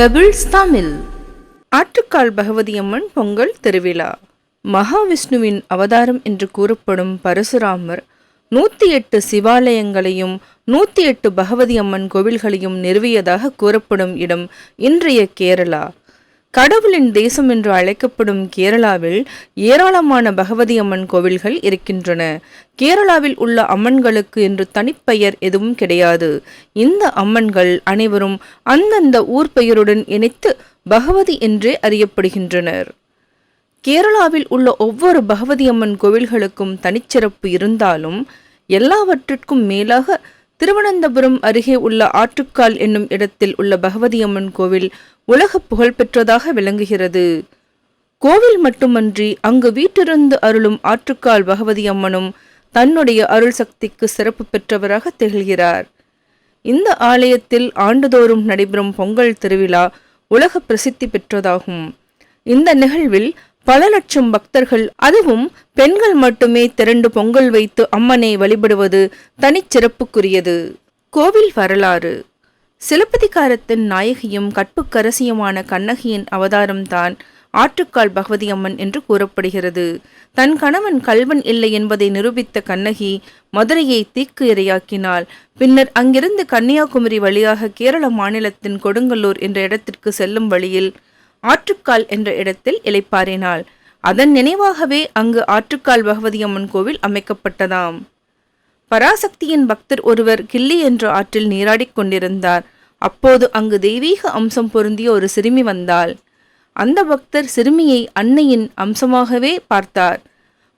Pebbles Tamil Attukal Bhagavathi Amman Pongal திருவிழா. மகாவிஷ்ணுவின் அவதாரம் என்று கூறப்படும் பரசுராமர் நூற்றி எட்டு சிவாலயங்களையும் நூற்றி எட்டு பகவதி அம்மன் கோவில்களையும் நிறுவியதாக கூறப்படும் இடம் இன்றைய கேரளா. கடவுளின் தேசம் என்று அழைக்கப்படும் கேரளாவில் ஏராளமான பகவதி அம்மன் கோவில்கள் இருக்கின்றன. கேரளாவில் உள்ள அம்மன்களுக்கு என்று தனிப்பெயர் எதுவும் கிடையாது. இந்த அம்மன்கள் அனைவரும் அந்தந்த ஊர் பெயருடன் இணைத்து பகவதி என்றே அறியப்படுகின்றனர். கேரளாவில் உள்ள ஒவ்வொரு பகவதி அம்மன் கோவில்களுக்கும் தனிச்சிறப்பு இருந்தாலும் எல்லாவற்றிற்கும் மேலாக திருவனந்தபுரம் அருகே உள்ள ஆற்றுக்கால் என்னும் இடத்தில் உள்ள பகவதி அம்மன் கோவில் உலக புகழ்பெற்றதாக விளங்குகிறது. கோவில் மட்டுமன்றி அங்கு வீட்டிருந்து அருளும் ஆற்றுக்கால் பகவதி அம்மனும் தன்னுடைய அருள் சக்திக்கு சிறப்பு பெற்றவராக திகழ்கிறார். இந்த ஆலயத்தில் ஆண்டுதோறும் நடைபெறும் பொங்கல் திருவிழா உலக பிரசித்தி பெற்றதாகும். இந்த நிகழ்வில் பல லட்சம் பக்தர்கள் அதுவும் பெண்கள் மட்டுமே திரண்டு பொங்கல் வைத்து அம்மனை வழிபடுவது தனிச்சிறப்புக்குரியது. கோவில் வரலாறு. சிலப்பதிகாரத்தின் நாயகியும் கற்புக்கரசியுமான கண்ணகியின் அவதாரம்தான் ஆற்றுக்கால் பகவதி அம்மன் என்று கூறப்படுகிறது. தன் கணவன் கல்வன் இல்லை என்பதை நிரூபித்த கண்ணகி மதுரையை தீக்கு இரையாக்கினாள். பின்னர் அங்கிருந்து கன்னியாகுமரி வழியாக கேரள மாநிலத்தின் கொடுங்கல்லூர் என்ற இடத்திற்கு செல்லும் வழியில் ஆற்றுக்கால் என்ற இடத்தில் இலைப்பாரினாள் அதன் நினைவாகவே அங்கு ஆற்றுக்கால் பகவதி அம்மன் கோவில் அமைக்கப்பட்டதாம். பராசக்தியின் பக்தர் ஒருவர் கிள்ளி என்ற ஆற்றில் நீராடிக் கொண்டிருந்தார். அப்போது அங்கு தெய்வீக அம்சம் பொருந்திய ஒரு சிறுமி வந்தாள். அந்த பக்தர் சிறுமியை அன்னையின் அம்சமாகவே பார்த்தார்.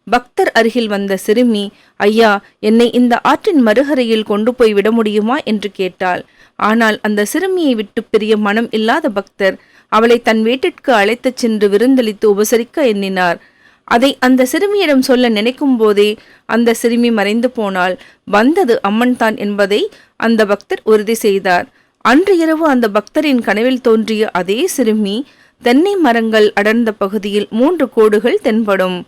பக்தர் அருகில் வந்த சிறுமி ஐயா என்னை இந்த ஆற்றின் மறுகரையில் கொண்டு போய் விட முடியுமா? என்று கேட்டாள். ஆனால் அந்த சிறுமியை விட்டு பிரிய மனம் இல்லாத பக்தர் அவளை தன் வீட்டிற்கு அழைத்துச் சென்று விருந்தளித்து உபசரிக்க எண்ணினார். அதை அந்த சிறுமியிடம் சொல்ல நினைக்கும் போதே அந்த சிறுமி மறைந்து போனால் வந்தது அம்மன் தான் என்பதை அந்த பக்தர் உறுதி செய்தார். அன்று இரவு அந்த பக்தரின் கனவில் தோன்றிய அதே சிறுமி தென்னை மரங்கள் அடர்ந்த பகுதியில் மூன்று கோடுகள் தென்படும்.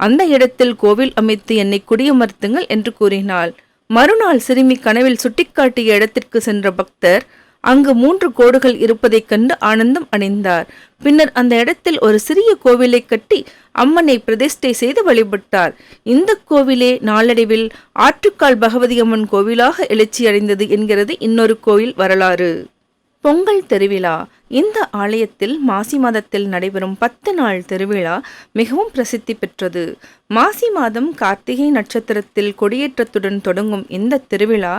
அந்த இடத்தில் கோவில் அமைத்து என்னை குடியமர்த்துங்கள் என்று கூறினாள். மறுநாள் சிறுமி கனவில் சுட்டிக்காட்டிய இடத்திற்கு சென்ற பக்தர் அங்கு மூன்று கோடுகள் இருப்பதைக் கண்டு ஆனந்தம் அடைந்தார். பின்னர் அந்த இடத்தில் ஒரு சிறிய கோவிலை கட்டி அம்மனை பிரதிஷ்டை செய்து வழிபட்டார். இந்த கோவிலே நாளடைவில் ஆற்றுக்கால் பகவதி அம்மன் கோவிலாக எழுச்சியடைந்தது என்கிறது இன்னொரு கோயில் வரலாறு. பொங்கல் திருவிழா. இந்த ஆலயத்தில் மாசி மாதத்தில் நடைபெறும் பத்து நாள் திருவிழா மிகவும் பிரசித்தி பெற்றது. மாசி மாதம் கார்த்திகை நட்சத்திரத்தில் கொடியேற்றத்துடன் தொடங்கும் இந்த திருவிழா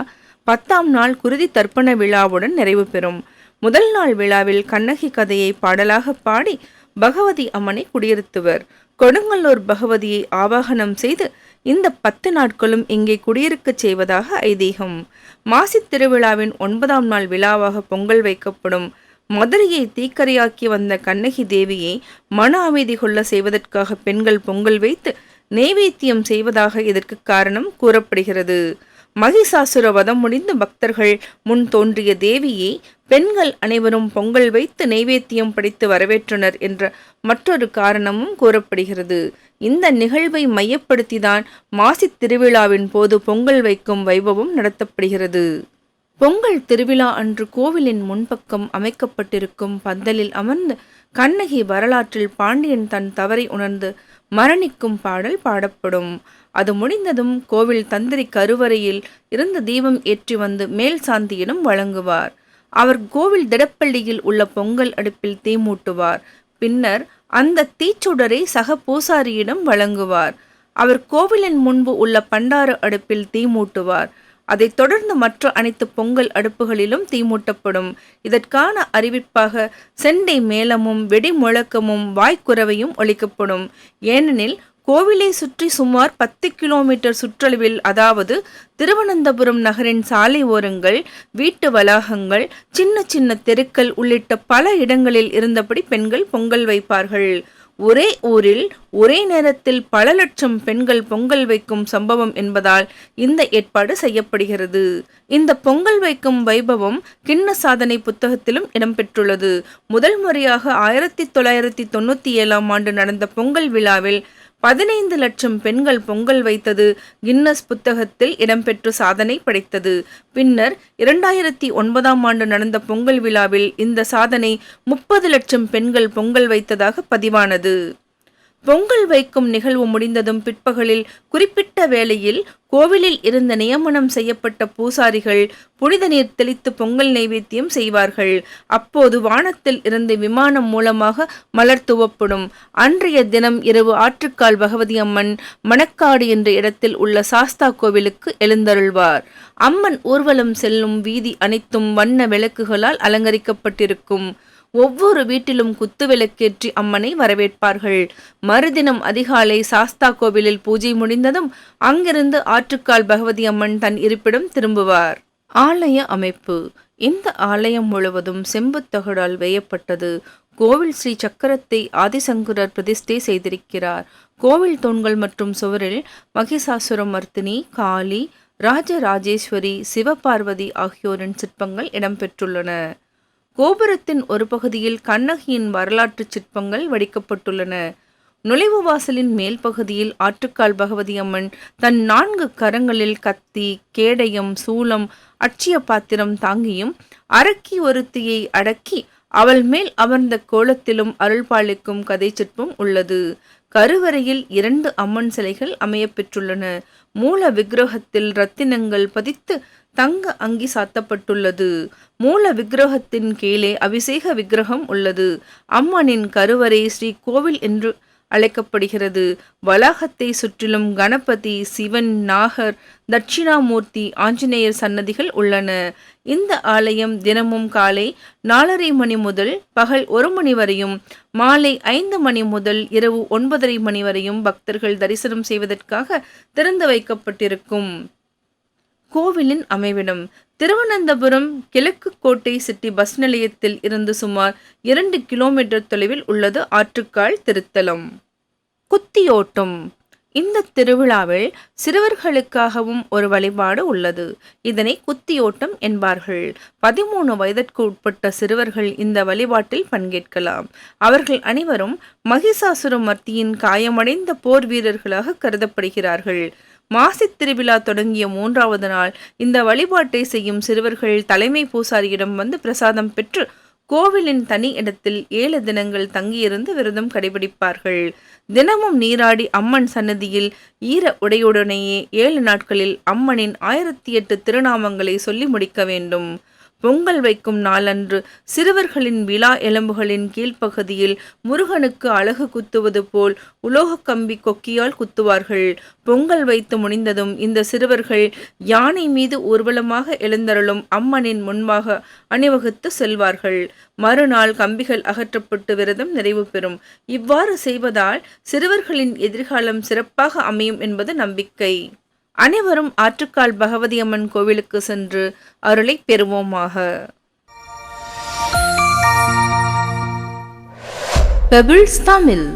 பத்தாம் நாள் குருதி தர்ப்பண விழாவுடன் நிறைவு பெறும். முதல் நாள் விழாவில் கண்ணகி கதையை பாடலாக பாடி பகவதி அம்மனை குடியிருத்துவர். கொடுங்கல்லூர் பகவதியை ஆவாகனம் செய்து இந்த பத்து நாட்களும் இங்கே குடியிருக்கச் செய்வதாக ஐதீகம். மாசித் திருவிழாவின் ஒன்பதாம் நாள் விழாவாக பொங்கல் வைக்கப்படும். மதுரையை தீக்கரையாக்கி வந்த கண்ணகி தேவியை மன அமைதி கொள்ள செய்வதற்காக பெண்கள் பொங்கல் வைத்து நெய்வேத்தியம் செய்வதாக இதற்கு காரணம் கூறப்படுகிறது. மகிஷாசுர வதம் முடிந்து பக்தர்கள் முன் தோன்றிய தேவியை பெண்கள் அனைவரும் பொங்கல் வைத்து நைவேத்தியம் படைத்து வரவேற்றனர் என்ற மற்றொரு காரணமும் கூறப்படுகிறது. இந்த நிகழ்வை மையப்படுத்திதான் மாசித் திருவிழாவின் போது பொங்கல் வைக்கும் வைபவம் நடத்தப்படுகிறது. பொங்கல் திருவிழா அன்று கோவிலின் முன்பக்கம் அமைக்கப்பட்டிருக்கும் பந்தலில் அமர்ந்து கண்ணகி வரலாற்றில் பாண்டியன் தன் தவறை உணர்ந்து மரணிக்கும் பாடல் பாடப்படும். அது முடிந்ததும் கோவில் தந்திரி கருவறையில் இருந்த தீபம் ஏற்றி வந்து மேல் சாந்தியிடம் வழங்குவார். அவர் கோவில் திடப்பள்ளியில் உள்ள பொங்கல் அடுப்பில் தீ மூட்டுவார். பின்னர் அந்த தீச்சுடரை சக பூசாரியிடம் வழங்குவார். அவர் கோவிலின் முன்பு உள்ள பண்டார அடுப்பில் தீ மூட்டுவார். அதைத் தொடர்ந்து மற்ற அனைத்து பொங்கல் அடுப்புகளிலும் தீமூட்டப்படும் இதற்கான அறிவிப்பாக செண்டை மேளமும் வெடி முழக்கமும் வாய்க்குறவையும் ஒழிக்கப்படும் ஏனெனில் கோவிலை சுற்றி சுமார் பத்து கிலோமீட்டர் சுற்றளவில் அதாவது திருவனந்தபுரம் நகரின் சாலை ஓரங்கள் வீட்டு வளாகங்கள் சின்ன சின்ன தெருக்கள் உள்ளிட்ட பல இடங்களில் இருந்தபடி பெண்கள் பொங்கல் வைப்பார்கள். ஒரே ஊரில் ஒரே நேரத்தில் பல லட்சம் பெண்கள் பொங்கல் வைக்கும் சம்பவம் என்பதால் இந்த ஏற்பாடு செய்யப்படுகிறது. இந்த பொங்கல் வைக்கும் வைபவம் கிண்ண சாதனை புத்தகத்திலும் இடம்பெற்றுள்ளது. முதல் முறையாக ஆயிரத்தி தொள்ளாயிரத்தி தொண்ணூத்தி ஏழாம் ஆண்டு நடந்த பொங்கல் விழாவில் பதினைந்து லட்சம் பெண்கள் பொங்கல் வைத்தது கின்னஸ் புத்தகத்தில் இடம்பெற்று சாதனை படைத்தது. பின்னர் இரண்டாயிரத்தி ஒன்பதாம் ஆண்டு நடந்த பொங்கல் விழாவில் இந்த சாதனை முப்பது லட்சம் பெண்கள் பொங்கல் வைத்ததாக பதிவானது. பொங்கல் வைக்கும் நிகழ்வு முடிந்ததும் பிற்பகலில் குறிப்பிட்ட வேளையில் கோவிலில் இருந்த நியமனம் செய்யப்பட்ட பூசாரிகள் புனித நீர் தெளித்து பொங்கல் நைவேத்தியம் செய்வார்கள். அப்போது வானத்தில் இருந்து விமானம் மூலமாக மலர் துவப்படும். அன்றைய தினம் இரவு ஆற்றுக்கால் பகவதி அம்மன் மணக்காடு என்ற இடத்தில் உள்ள சாஸ்தா கோவிலுக்கு எழுந்தருள்வார். அம்மன் ஊர்வலம் செல்லும் வீதி அனைத்தும் வண்ண விளக்குகளால் அலங்கரிக்கப்பட்டிருக்கும். ஒவ்வொரு வீட்டிலும் குத்துவிளக்கேற்றி அம்மனை வரவேற்பார்கள். மறுதினம் அதிகாலை சாஸ்தா கோவிலில் பூஜை முடிந்ததும் அங்கிருந்து ஆற்றுக்கால் பகவதி அம்மன் தன் இருப்பிடம் திரும்புவார். ஆலய அமைப்பு. இந்த ஆலயம் முழுவதும் செம்புத்தகடால் வேயப்பட்டது. கோவில் ஸ்ரீ சக்கரத்தை ஆதிசங்கரர் பிரதிஷ்டை செய்திருக்கிறார். கோவில் தூண்கள் மற்றும் சுவரில் மகிஷாசுரமர்த்தினி காளி ராஜராஜேஸ்வரி சிவபார்வதி ஆகியோரின் சிற்பங்கள் இடம்பெற்றுள்ளன. கோபுரத்தின் ஒரு பகுதியில் கண்ணகியின் வரலாற்று சிற்பங்கள் வடிக்கப்பட்டுள்ளன. நுழைவு வாசலின் மேல் பகுதியில் ஆற்றுக்கால் பகவதி அம்மன் தன் நான்கு கரங்களில் கத்தி கேடயம் சூலம் அட்சிய பாத்திரம் தாங்கியும் அரக்கி ஒருத்தியை அடக்கி அவள் மேல் அமர்ந்த கோலத்திலும் அருள்பாலிக்கும் கதை சிற்பம் உள்ளது. கருவறையில் இரண்டு அம்மன் சிலைகள் அமையப்பெற்றுள்ளன. மூல விக்கிரகத்தில் ரத்தினங்கள் பதித்து தங்க அங்கி சாத்தப்பட்டுள்ளது. மூல விக்கிரகத்தின் கீழே அபிஷேக விக்கிரகம் உள்ளது. அம்மனின் கருவறை ஸ்ரீ கோவில் என்று அழைக்கப்படுகிறது. வளாகத்தை சுற்றிலும் கணபதி சிவன் நாகர் தட்சிணாமூர்த்தி ஆஞ்சநேயர் சன்னதிகள் உள்ளன. இந்த ஆலயம் தினமும் காலை நாலரை மணி முதல் பகல் ஒரு மணி வரையும் மாலை ஐந்து மணி முதல் இரவு ஒன்பதரை மணி வரையும் பக்தர்கள் தரிசனம் செய்வதற்காக திறந்து வைக்கப்பட்டிருக்கும். கோவிலின் அமைவிடம். திருவனந்தபுரம் கிழக்கு கோட்டை சிட்டி பஸ் நிலையத்தில் இருந்து சுமார் இரண்டு கிலோமீட்டர் தொலைவில் உள்ளது ஆற்றுக்கால் திருத்தலம். குத்தியோட்டம். இந்த திருவிழாவில் சிறுவர்களுக்காகவும் ஒரு வழிபாடு உள்ளது. இதனை குத்தியோட்டம் என்பார்கள். பதிமூணு வயதிற்கு உட்பட்ட சிறுவர்கள் இந்த வழிபாட்டில் பங்கேற்கலாம். அவர்கள் அனைவரும் மகிஷாசுரமர்த்தியின் காயமடைந்த போர் வீரர்களாக கருதப்படுகிறார்கள். மாசித் திருவிழா தொடங்கிய மூன்றாவது நாள். இந்த வழிபாட்டை செய்யும் சிறுவர்கள் தலைமை பூசாரியிடம் வந்து பிரசாதம் பெற்று கோவிலின் தனி இடத்தில் ஏழு தினங்கள் தங்கியிருந்து விரதம் கடைபிடிப்பார்கள். தினமும் நீராடி அம்மன் சன்னதியில் ஈர உடையுடனேயே ஏழு நாட்களில் அம்மனின் ஆயிரத்தி எட்டு திருநாமங்களை சொல்லி முடிக்க வேண்டும். பொங்கல் வைக்கும் நாளன்று சிறுவர்களின் விழா எலும்புகளின் கீழ்ப்பகுதியில் முருகனுக்கு அழகு குத்துவது போல் உலோக கம்பி கொக்கியால் குத்துவார்கள். பொங்கல் வைத்து முடிந்ததும் இந்த சிறுவர்கள் யானை மீது ஊர்வலமாக எழுந்தருளும் அம்மனின் முன்பாக அணிவகுத்து செல்வார்கள். மறுநாள் கம்பிகள் அகற்றப்பட்டு விரதம் நிறைவு பெறும். இவ்வாறு செய்வதால் சிறுவர்களின் எதிர்காலம் சிறப்பாக அமையும் என்பது நம்பிக்கை. அனைவரும் ஆற்றுக்கால் பகவதி அம்மன் கோவிலுக்கு சென்று அருளை பெறுவோமாக. பெபிள்ஸ் தமிழ்